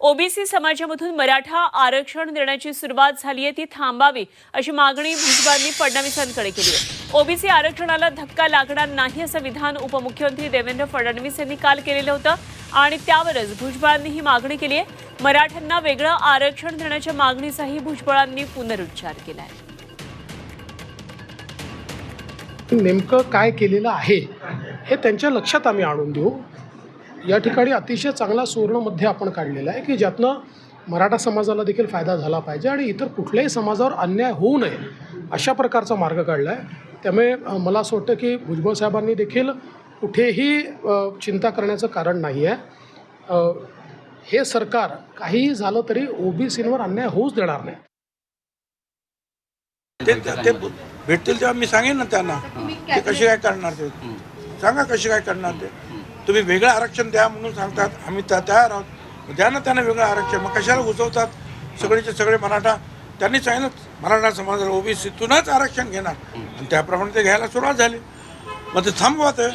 OBC समाजामधून Maratha आरक्षण देण्याची सुरुवात झाली आहे ती थांबावी अशी मागणी भुजबळांनी फडणवीसांकडे केली आहे. ओबीसी आरक्षणाला धक्का लागणार नाही असं विधान उपमुख्यमंत्री देवेंद्र फडणवीस यांनी काल केलेलं होतं आणि त्यावरच भुजबळांनी ही मागणी केली आहे. मराठ्यांना वेगळं आरक्षण देण्याच्या मागणीचाही भुजबळांनी पुनरुच्चार केला आहे. नेमकं काय केलेलं आहे हे त्यांच्या लक्षात आम्ही आणून देऊ. या ठिकाणी अतिशय चांगला सुवर्णमध्ये आपण काढलेला आहे की ज्यातनं मराठा समाजाला देखील फायदा झाला पाहिजे आणि इतर कुठल्याही समाजावर अन्याय होऊ नये अशा प्रकारचा मार्ग काढला आहे. त्यामुळे मला असं वाटतं की भुजबळ साहेबांनी देखील कुठेही चिंता करण्याचं कारण नाही आहे. हे सरकार काहीही झालं तरी ओबीसींवर अन्याय होऊच देणार नाही. ते ते भेटतील तेव्हा मी सांगेन ना त्यांना ते कसे काय करणार ते. सांगा कसे काय करणार ते. तुम्ही वेगळं आरक्षण द्या म्हणून सांगतात. आम्ही त्या तयार आहोत. द्या ना त्यांना वेगळं आरक्षण. मग कशाला घुसवतात? सगळेचे सगळे मराठा. त्यांनी सांगितलं मराठा समाजाला ओबीसीतूनच आरक्षण घेणार. आणि त्याप्रमाणे ते घ्यायला सुरुवात झाली. मग ते थांबवा ते.